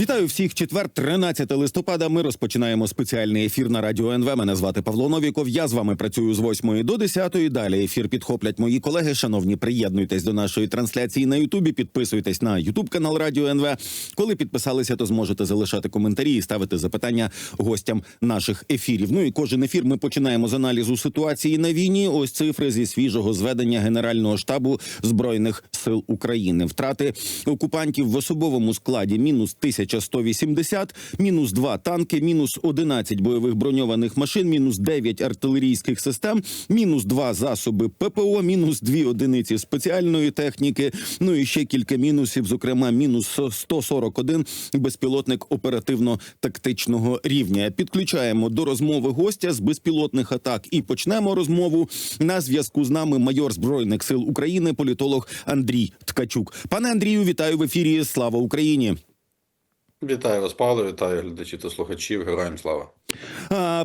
Вітаю всіх. Четвер, 13 листопада. Ми розпочинаємо спеціальний ефір на радіо НВ. Мене звати Павло Новіков. Я з вами працюю з 8 до 10. Далі ефір підхоплять мої колеги. Шановні, приєднуйтесь до нашої трансляції на Ютубі. Підписуйтесь на Ютуб канал Радіо НВ. Коли підписалися, то зможете залишати коментарі і ставити запитання гостям наших ефірів. Ну і кожен ефір ми починаємо з аналізу ситуації на війні. Ось цифри зі свіжого зведення Генерального штабу збройних сил України. Втрати окупантів в особовому складі мінус 1180, мінус 2 танки, мінус 11 бойових броньованих машин, мінус 9 артилерійських систем, мінус 2 засоби ППО, мінус 2 одиниці спеціальної техніки. Ну і ще кілька мінусів, зокрема, мінус 141 безпілотник оперативно-тактичного рівня. Підключаємо до розмови гостя з безпілотних атак і почнемо розмову. На зв'язку з нами майор збройних сил України, політолог Андрій Ткачук. Пане Андрію, вітаю в ефірі. Слава Україні! Вітаю вас, Павло, вітаю глядачів та слухачів. Героям слава.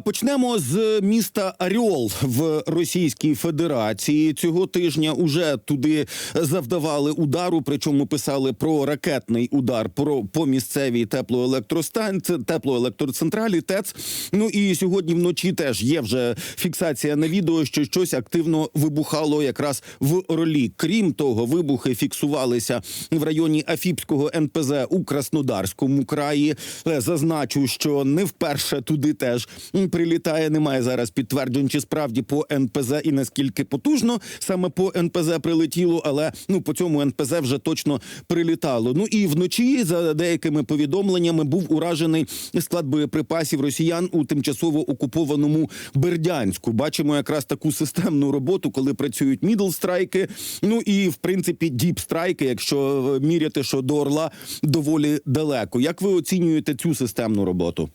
Почнемо з міста Аріол в Російській Федерації. Цього тижня уже туди завдавали удару. Причому писали про ракетний удар про по місцевій теплоелектростанції, теплоелектроцентралі ТЕЦ. Ну і сьогодні вночі теж є вже фіксація на відео, що щось активно вибухало якраз в Орлі. Крім того, вибухи фіксувалися в районі Афіпського НПЗ у Краснодарському краї. Е, Зазначу, що не вперше туди теж прилітає. Немає зараз підтверджень, чи справді по НПЗ і наскільки потужно саме по НПЗ прилетіло, але ну по цьому НПЗ вже точно прилітало. Ну і вночі, за деякими повідомленнями, був уражений склад боєприпасів росіян у тимчасово окупованому Бердянську. Бачимо якраз таку системну роботу, коли працюють мідлстрайки. Ну і в принципі діпстрайки, якщо е, міряти, що до Орла доволі далеко. Як ви оцінюєте цю системну роботу?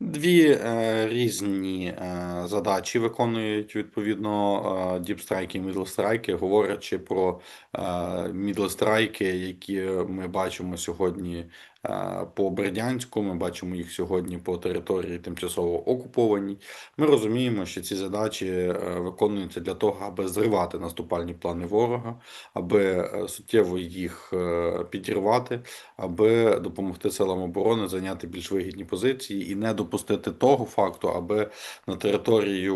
Дві е, різні е, задачі виконують відповідно е, діпстрайки і мідлстрайки, говорячи про е, мідлстрайки, які ми бачимо сьогодні е, по Бердянську. Ми бачимо їх сьогодні по території тимчасово окупованій. Ми розуміємо, що ці задачі е, виконуються для того, аби зривати наступальні плани ворога, аби е, суттєво їх е, підірвати, аби допомогти силам оборони зайняти більш вигідні позиції і не допустити того факту, аби на територію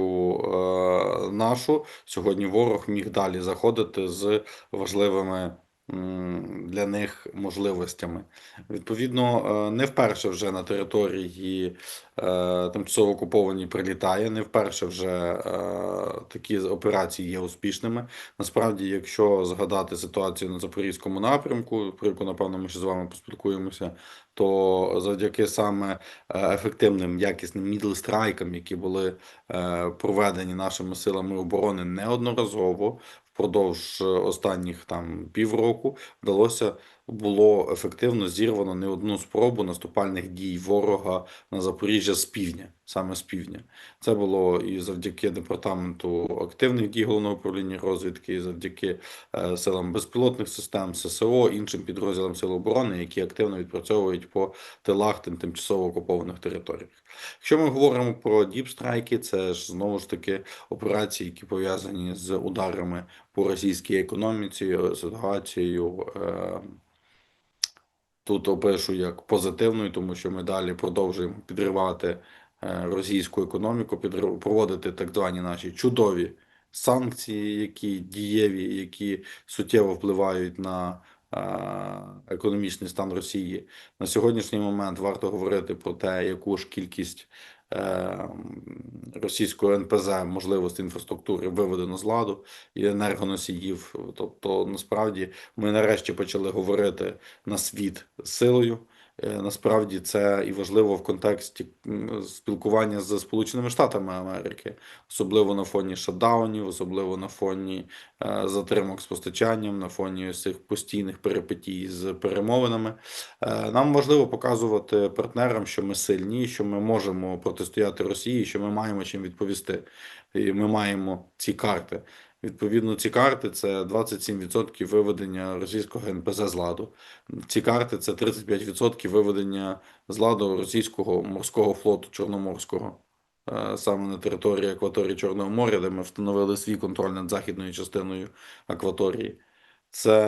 нашу сьогодні ворог міг далі заходити з важливими. Для них можливостями. Відповідно, е, не вперше вже на території е, тимчасово окупованій прилітає, не вперше вже е, такі операції є успішними. Насправді, якщо згадати ситуацію на Запорізькому напрямку, про яку, напевно, ми ще з вами поспілкуємося, то завдяки саме ефективним якісним мідлстрайкам, які були проведені нашими силами оборони неодноразово впродовж е, останніх там півроку, вдалося було ефективно зірвано не одну спробу наступальних дій ворога на Запоріжжя з півдня, саме з півдня. Це було і завдяки департаменту активних дій головного управління розвідки, і завдяки е, силам безпілотних систем, ССО, іншим підрозділам Сил оборони, які активно відпрацьовують по тилах тим тимчасово окупованих територіях. Якщо ми говоримо про діпстрайки, це ж знову ж таки операції, які пов'язані з ударами по російській економіці, е, ситуацією. Е, Тут опишу як позитивною, тому що ми далі продовжуємо підривати російську економіку, проводити так звані наші чудові санкції, які дієві, які суттєво впливають на е, економічний стан Росії. На сьогоднішній момент варто говорити про те, яку ж кількість е, російського НПЗ можливості інфраструктури виведено з ладу і енергоносіїв. Тобто, насправді, ми нарешті почали говорити на світ силою. Е, Насправді це і важливо в контексті спілкування з Сполученими Штатами Америки, особливо на фоні шатдаунів, особливо на фоні е, затримок з постачанням, на фоні цих постійних перипетій з перемовинами. Е, Нам важливо показувати партнерам, що ми сильні, що ми можемо протистояти Росії, що ми маємо чим відповісти. І ми маємо ці карти. Відповідно, ці карти це 27% виведення російського НПЗ з ладу. Ці карти це 35% виведення з ладу російського морського флоту Чорноморського. е, саме на території акваторії Чорного моря, де ми встановили свій контроль над західною частиною акваторії. Це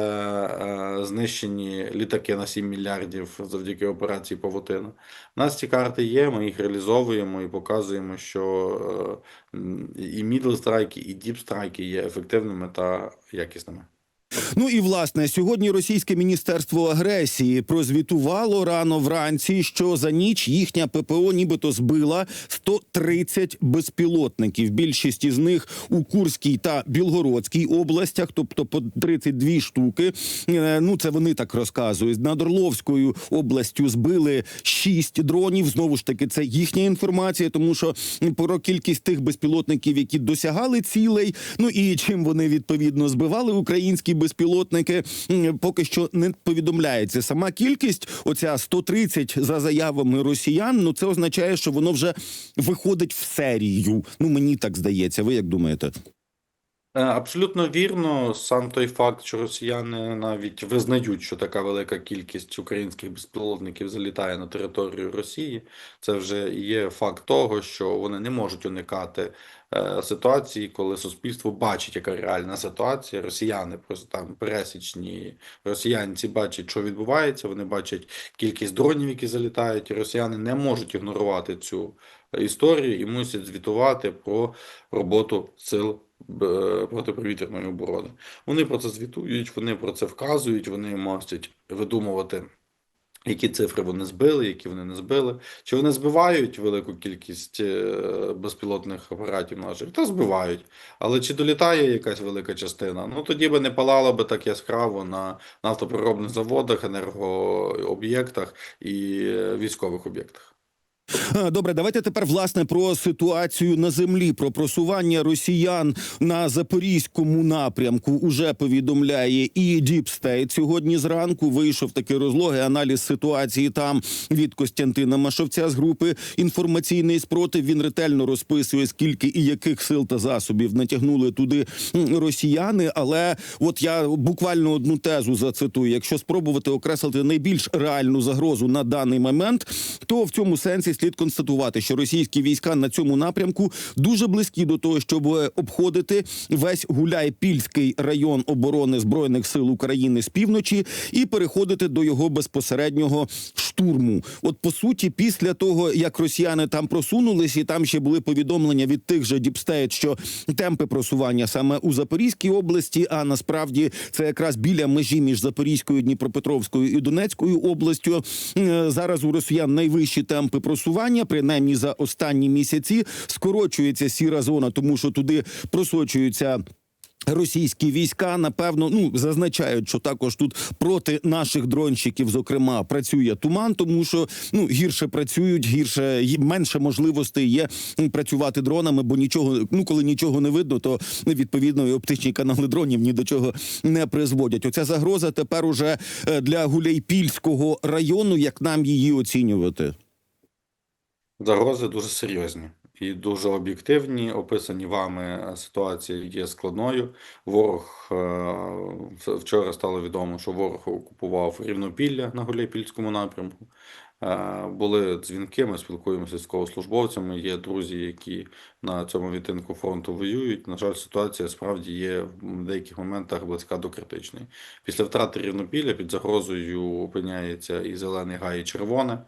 е, знищені літаки на 7 мільярдів завдяки операції Павутина. У нас ці карти є, ми їх реалізовуємо і показуємо, що е, і мідл страйки, і діп страйки є ефективними та якісними. Ну і власне сьогодні російське міністерство агресії прозвітувало рано вранці, що за ніч їхня ППО нібито збила 130 безпілотників. Більшість із них у Курській та Білгородській областях, тобто по 32 штуки. Е, Ну це вони так розказують. Над Орловською областю збили 6 дронів. Знову ж таки, це їхня інформація, тому що про кількість тих безпілотників, які досягали цілей, ну і чим вони відповідно збивали українські безпілотники, поки що не повідомляється. Сама кількість, оця 130 за заявами росіян. Ну це означає, що воно вже виходить в серію. Ну мені так здається. Ви як думаєте? Е, Абсолютно вірно. Сам той факт, що росіяни навіть визнають, що така велика кількість українських безпілотників залітає на територію Росії, це вже є факт того, що вони не можуть уникати е, ситуації, коли суспільство бачить, яка реальна ситуація. Росіяни просто там пересічні росіянці бачать, що відбувається. Вони бачать кількість дронів, які залітають. Росіяни не можуть ігнорувати цю історію і мусять звітувати про роботу сил протиповітряної оборони. Вони про це звітують, вони про це вказують, вони мусять видумувати, які цифри вони збили, які вони не збили. Чи вони збивають велику кількість е, безпілотних апаратів наших? Та збивають. Але чи долітає якась велика частина? Ну тоді би не палало би так яскраво на нафтопереробних заводах, енергооб'єктах і е, військових об'єктах. А, Добре, давайте тепер власне про ситуацію на землі, про просування росіян на запорізькому напрямку. Уже повідомляє і State. Сьогодні зранку вийшов такий розлогий аналіз ситуації там від Костянтина Машовця з групи інформаційний спротив. Він ретельно розписує, скільки і яких сил та засобів натягнули туди росіяни. Але от я буквально одну тезу зацитую: якщо спробувати окреслити найбільш реальну загрозу на даний момент, то в цьому сенсі слід констатувати, що російські війська на цьому напрямку дуже близькі до того, щоб е, обходити весь Гуляй-Пільський район оборони збройних сил України з півночі і переходити до його безпосереднього штурму. От по суті, після того як росіяни там просунулись, і там ще були повідомлення від тих же Діпстейт, що темпи просування саме у Запорізькій області, а насправді це якраз біля межі між Запорізькою, Дніпропетровською і Донецькою областю. Е, Зараз у росіян найвищі темпи просування, принаймні за останні місяці, скорочується сіра зона, тому що туди просочуються. Російські війська напевно ну зазначають, що також тут проти наших дронщиків, зокрема, працює туман, тому що ну гірше працюють, гірше менше можливостей є працювати дронами, бо нічого, ну коли нічого не видно, то відповідно і оптичні канали дронів ні до чого не призводять. Оця загроза тепер уже е, для Гуляйпільського району. Як нам її оцінювати? Загрози дуже серйозні і дуже об'єктивні. Описані вами е, ситуація є складною. Ворог е, вчора стало відомо, що ворог окупував Рівнопілля на Гуляйпільському напрямку. Е, Були дзвінки, ми спілкуємося з військовослужбовцями. Є друзі, які на цьому відтинку фронту воюють. На жаль, ситуація справді є в деяких моментах близька до критичної. Після втрати Рівнопілля під загрозою опиняється і зелений гай, і червоне.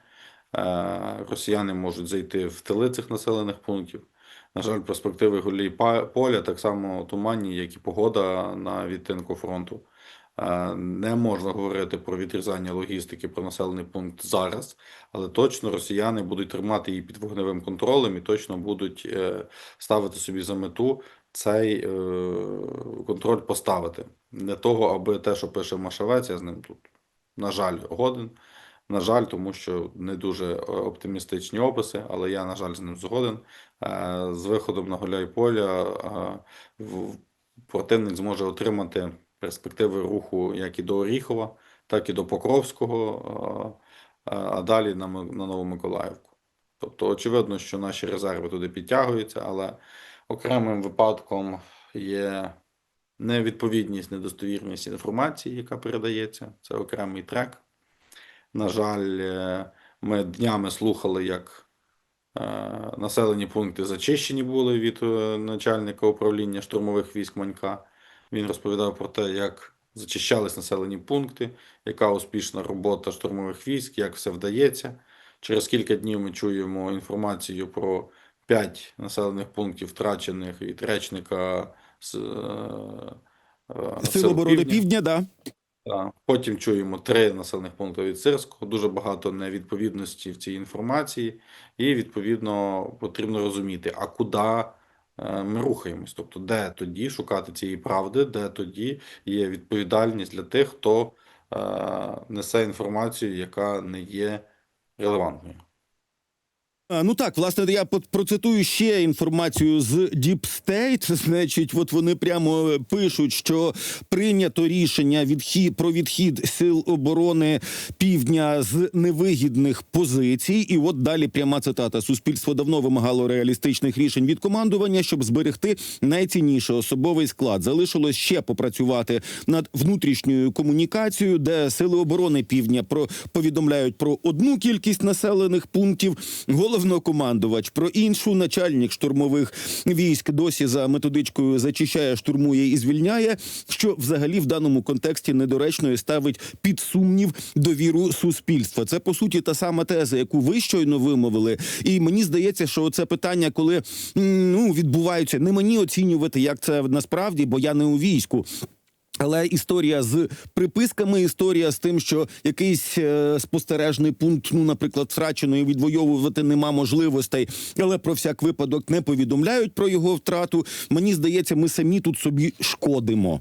Е, Росіяни можуть зайти в тили цих населених пунктів. На жаль, перспективи голі поля так само туманні, як і погода на відтинку фронту. Е, Не можна говорити про відрізання логістики про населений пункт зараз, але точно росіяни будуть тримати її під вогневим контролем і точно будуть е, ставити собі за мету цей контроль поставити. Не того, аби те, що пише Машавець, я з ним тут, на жаль, годен. На жаль, тому що не дуже е, оптимістичні описи, але я, на жаль, з ним згоден. Е, З виходом на Гуляйполя е, в- противник зможе отримати перспективи руху як і до Оріхова, так і до Покровського, е, е, а далі на Новомиколаївку. Тобто, очевидно, що наші резерви туди підтягуються, але окремим випадком є невідповідність, недостовірність інформації, яка передається. Це окремий трек. На жаль, е, ми днями слухали, як населені пункти зачищені були від е, начальника управління штурмових військ Манька. Він розповідав про те, як зачищались населені пункти, яка успішна робота штурмових військ, як все вдається. Через кілька днів ми чуємо інформацію про п'ять населених пунктів, втрачених від речника з е, е, Сил оборони Півдня, да. Потім чуємо три населених пункти від Сирського, дуже багато невідповідності в цій інформації, і відповідно потрібно розуміти, а куди е, ми рухаємось. Тобто, де тоді шукати цієї правди, де тоді є відповідальність для тих, хто е, несе інформацію, яка не є релевантною. Ну так, власне, я процитую ще інформацію з Deep State. Значить, от вони прямо пишуть, що прийнято рішення відхід про відхід сил оборони півдня з невигідних позицій. І от далі пряма цитата: суспільство давно вимагало реалістичних рішень від командування, щоб зберегти найцінніший особовий склад. Залишилось ще попрацювати над внутрішньою комунікацією, де сили оборони півдня про повідомляють про одну кількість населених пунктів. Головнокомандувач про іншу начальник штурмових військ досі за методичкою зачищає, штурмує і звільняє, що взагалі в даному контексті недоречно і ставить під сумнів довіру суспільства. Це по суті та сама теза, яку ви щойно вимовили. І мені здається, що це питання, коли ну відбуваються, не мені оцінювати, як це насправді, бо я не у війську. Але історія з приписками, історія з тим, що якийсь е, спостережний пункт, ну, наприклад, втрачено і відвоювати нема можливостей, але про всяк випадок не повідомляють про його втрату. Мені здається, ми самі тут собі шкодимо.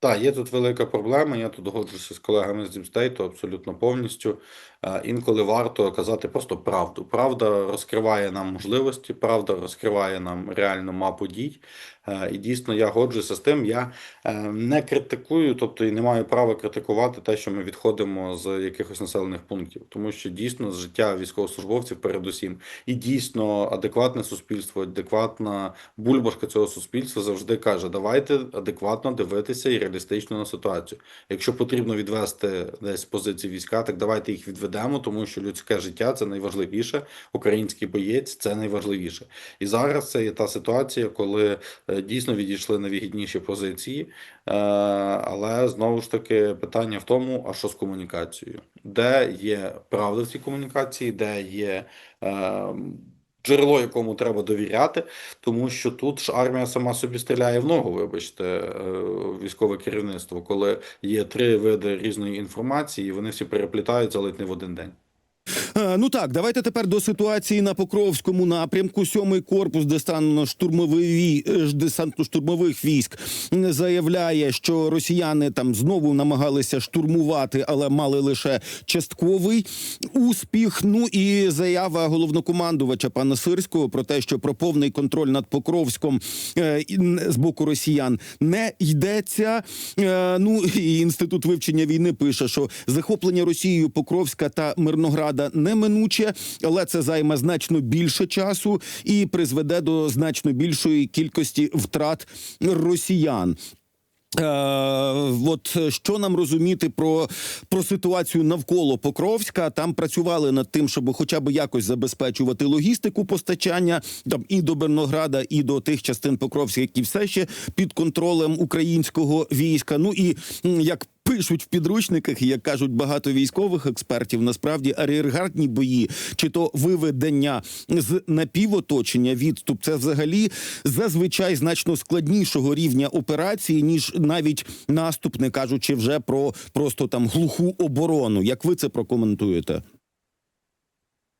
Так, є тут велика проблема. Я тут годжуся з колегами з Дімстейту абсолютно повністю. Е, Інколи варто казати просто правду. Правда розкриває нам можливості, правда розкриває нам реальну мапу дій. Е, І дійсно я годжуся з тим. Я е, не критикую, тобто і не маю права критикувати те, що ми відходимо з якихось населених пунктів, тому що дійсно з життя військовослужбовців передусім, і дійсно адекватне суспільство, адекватна бульбашка цього суспільства завжди каже: давайте адекватно дивитися і реалістично на ситуацію. Якщо потрібно відвести десь позиції війська, так давайте їх відведемо, тому що людське життя це найважливіше. Український боєць це найважливіше. І зараз це є та ситуація, коли е, дійсно відійшли на вигідніші позиції. Е, Але знову ж таки питання в тому, а що з комунікацією? Де є правда в цій комунікації, де є е, джерело, якому треба довіряти, тому що тут ж армія сама собі стріляє в ногу, вибачте, е, військове керівництво, коли є три види різної інформації, і вони всі переплітаються ледь не в один день. Е, Ну так, давайте тепер до ситуації на Покровському напрямку. Сьомий корпус десантно-штурмовий е, ж- десантно-штурмових військ заявляє, що росіяни там знову намагалися штурмувати, але мали лише частковий успіх. Ну і заява головнокомандувача пана Сирського про те, що про повний контроль над Покровськом е, з боку росіян не йдеться. Ну і інститут вивчення війни пише, що захоплення Росією Покровська та Мирнограда неминуче, але це займе значно більше часу і призведе до значно більшої кількості втрат росіян. Е, от що нам розуміти про, про ситуацію навколо Покровська? Там працювали над тим, щоб хоча б якось забезпечувати логістику постачання там і до Бернограда, і до тих частин Покровська, які все ще під контролем українського війська. Ну і як пишуть в підручниках, як кажуть багато військових експертів, насправді ар'єргардні бої чи то виведення з напівоточення відступ, це взагалі зазвичай значно складнішого рівня операції, ніж навіть наступ, не кажучи вже про просто там глуху оборону. Як ви це прокоментуєте?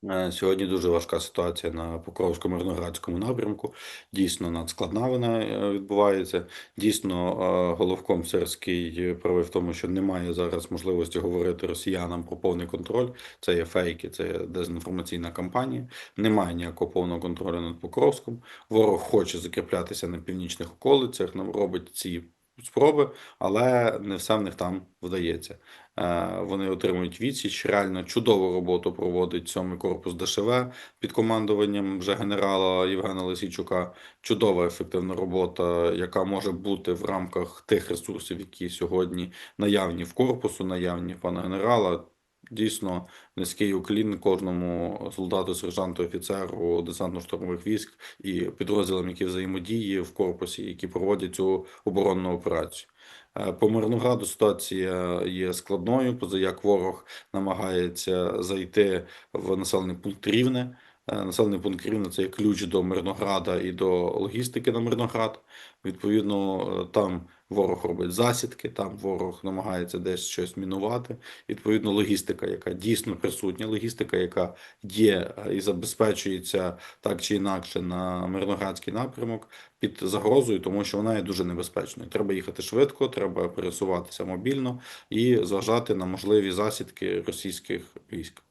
Е, Сьогодні дуже важка ситуація на Покровсько-Мирноградському напрямку. Дійсно, надскладна вона е, відбувається. Дійсно, е, головком Сирський правий в тому, що немає зараз можливості говорити росіянам про повний контроль. Це є фейки, це є дезінформаційна кампанія. Немає ніякого повного контролю над Покровськом. Ворог хоче закріплятися на північних околицях, нам робить ці спроби, але не все в них там вдається. Е, Вони отримують відсіч. Реально чудову роботу проводить сьомий корпус ДШВ під командуванням вже генерала Євгена Лисійчука. Чудова ефективна робота, яка може бути в рамках тих ресурсів, які сьогодні наявні в корпусу, наявні в пана генерала. Дійсно, низький уклін кожному солдату, сержанту, офіцеру десантно-штурмових військ і підрозділам, які взаємодії в корпусі, які проводять цю оборонну операцію. Е, По Мирнограду ситуація є складною, поза як ворог намагається зайти в населений пункт Рівне. Е, Населений пункт Рівне це ключ до Мирнограда і до логістики на Мирноград. Відповідно, е, там ворог робить засідки, там ворог намагається десь щось мінувати. Відповідно, логістика, яка дійсно присутня, логістика, яка є е, і забезпечується так чи інакше на Мирноградський напрямок під загрозою, тому що вона є дуже небезпечною. Треба їхати швидко, треба пересуватися мобільно і зважати на можливі засідки російських військ.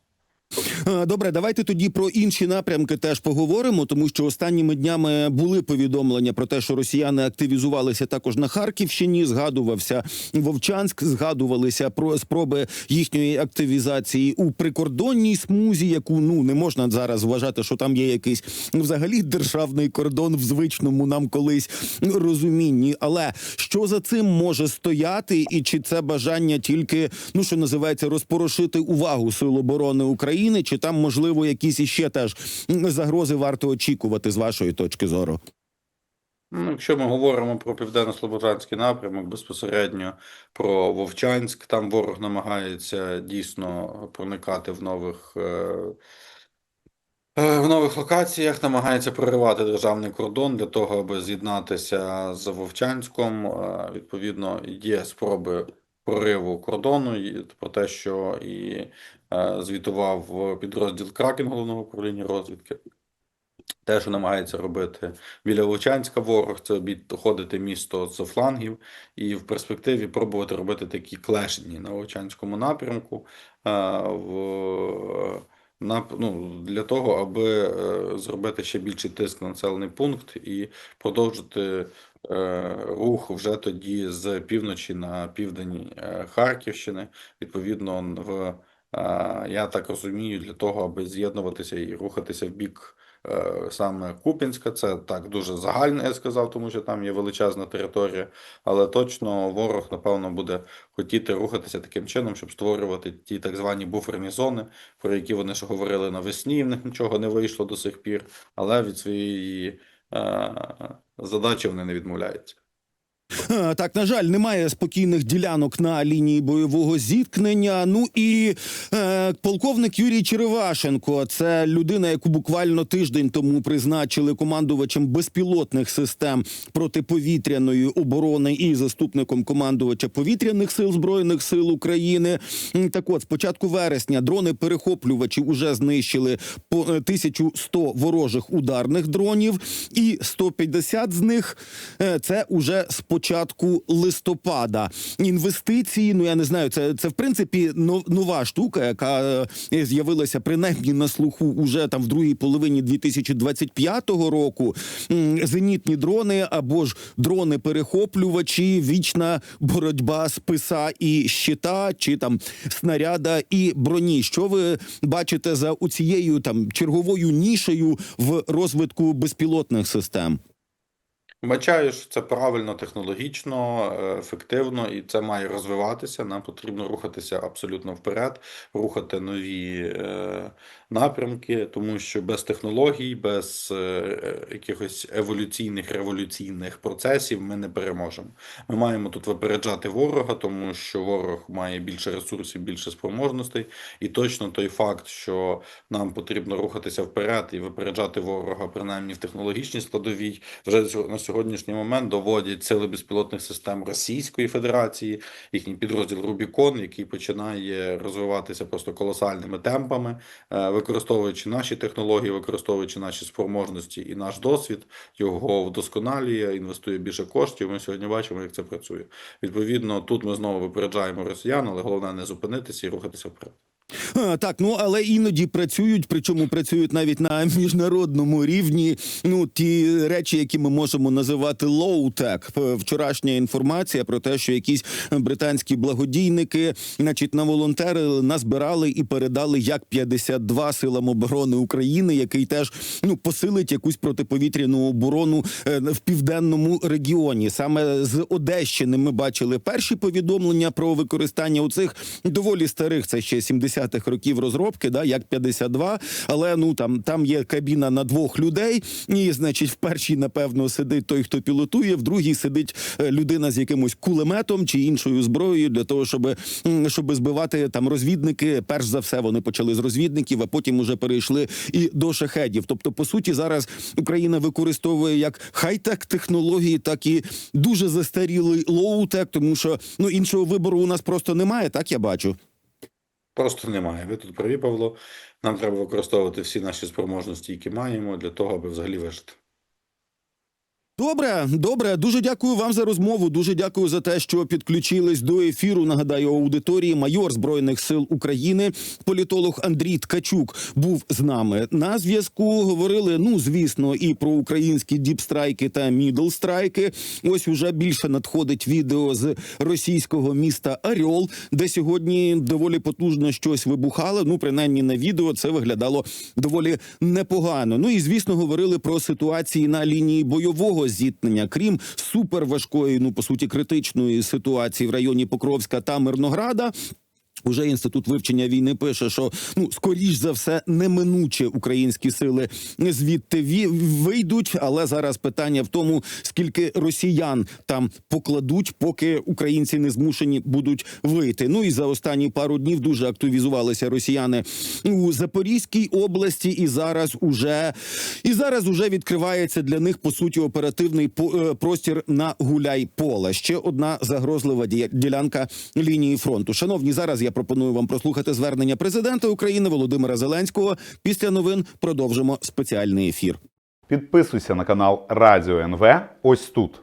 Е, Добре, давайте тоді про інші напрямки теж поговоримо, тому що останніми днями були повідомлення про те, що росіяни активізувалися також на Харківщині. Згадувався Вовчанськ, згадувалися про спроби їхньої активізації у прикордонній смузі, яку ну не можна зараз вважати, що там є якийсь ну, взагалі державний кордон в звичному нам колись розумінні. Але що за цим може стояти, і чи це бажання тільки ну що називається розпорошити увагу Сил оборони України, чи там можливо якісь іще теж загрози варто очікувати з вашої точки зору? Ну, якщо ми говоримо про південно-слобожанський напрямок, безпосередньо про Вовчанськ, там ворог намагається дійсно проникати в нових, е, е, в нових локаціях, намагається проривати державний кордон для того, аби з'єднатися з Вовчанськом. Е, Відповідно, є спроби прориву кордону, про те, що і е, звітував підрозділ Кракен головного управління розвідки. Те, що намагається робити біля Вовчанська ворог, це обходити місто з флангів і в перспективі пробувати робити такі клешні на Вовчанському напрямку е, в, ну, для того, аби е, зробити ще більший тиск на населений пункт і продовжити рух вже тоді з півночі на південь е, Харківщини, відповідно, в, е, я так розумію, для того, аби з'єднуватися і рухатися в бік е, саме Куп'янська. Це так дуже загально, я сказав, тому що там є величезна територія, але точно ворог, напевно, буде хотіти рухатися таким чином, щоб створювати ті так звані буферні зони, про які вони ще говорили навесні, в них нічого не вийшло до сих пір, але від своєї е, задачі вони не відмовляються. Е, Так, на жаль, немає спокійних ділянок на лінії бойового зіткнення. Ну і е, полковник Юрій Черевашенко це людина, яку буквально тиждень тому призначили командувачем безпілотних систем протиповітряної оборони і заступником командувача повітряних сил збройних сил України. Так от, з початку вересня дрони перехоплювачі вже знищили по е, 1100 ворожих ударних дронів, і 150 з них е, це уже з початку листопада. Інвестиції, ну я не знаю, це, це в принципі нова штука, яка е, з'явилася принаймні на слуху уже там в другій половині 2025 року. Зенітні дрони або ж дрони-перехоплювачі, вічна боротьба з писа і щита, чи там снаряда і броні. Що ви бачите за у цією там черговою нішею в розвитку безпілотних систем? Вбачаю, що це правильно, технологічно, е, ефективно, і це має розвиватися. Нам потрібно рухатися абсолютно вперед, рухати нові е, напрямки, тому що без технологій, без е, якихось еволюційних революційних процесів ми не переможемо. Ми маємо тут випереджати ворога, тому що ворог має більше ресурсів, більше спроможностей, і точно той факт, що нам потрібно рухатися вперед і випереджати ворога, принаймні в технологічній складовій, вже на сьогоднішній момент доводять сили безпілотних систем Російської Федерації, їхній підрозділ Рубікон, який починає розвиватися просто колосальними темпами, е, використовуючи наші технології, використовуючи наші спроможності і наш досвід, його вдосконалює, інвестує більше коштів. Ми сьогодні бачимо, як це працює. Відповідно, тут ми знову випереджаємо росіян, але головне не зупинитися і рухатися вперед. Так, ну але іноді працюють, причому працюють навіть на міжнародному рівні. Ну ті речі, які ми можемо називати лоу-тек. Вчорашня інформація про те, що якісь британські благодійники, значить, на волонтери назбирали і передали як 52 силам оборони України, який теж ну посилить якусь протиповітряну оборону е, в південному регіоні. Саме з Одещини ми бачили перші повідомлення про використання у цих доволі старих, це ще 60-х років розробки, да, як 52, але ну там, там є кабіна на двох людей, і значить, в першій, напевно, сидить той, хто пілотує, в другій сидить е, людина з якимось кулеметом чи іншою зброєю для того, щоб, щоб збивати там розвідники. Перш за все, вони почали з розвідників, а потім уже перейшли і до шахедів. Тобто, по суті, зараз Україна використовує як хай-тек технології, так і дуже застарілий лоу-тек, тому що ну іншого вибору у нас просто немає. Так я бачу. Просто немає. Ви тут праві, Павло. Нам треба використовувати всі наші спроможності, які маємо, для того, аби взагалі вижити. Добре, добре. Дуже дякую вам за розмову. Дуже дякую за те, що підключились до ефіру. Нагадаю, аудиторії майор збройних сил України, політолог Андрій Ткачук був з нами на зв'язку. Говорили, ну звісно, і про українські діпстрайки та мідлстрайки. Ось уже більше надходить відео з російського міста Аріол, де сьогодні доволі потужно щось вибухало. Ну, принаймні на відео це виглядало доволі непогано. Ну і звісно, говорили про ситуації на лінії бойового зіткнення, крім суперважкої, ну по суті, критичної ситуації в районі Покровська та Мирнограда. Уже інститут вивчення війни пише, що ну скоріш за все неминуче українські сили звідти ві- вийдуть. Але зараз питання в тому, скільки росіян там покладуть, поки українці не змушені будуть вийти. Ну і за останні пару днів дуже активізувалися росіяни у Запорізькій області, і зараз уже і зараз уже відкривається для них по суті оперативний е, простір на гуляй поле. Ще одна загрозлива ділянка лінії фронту. Шановні, зараз я пропоную вам прослухати звернення президента України Володимира Зеленського. Після новин продовжимо спеціальний ефір. Підписуйся на канал Радіо НВ ось тут.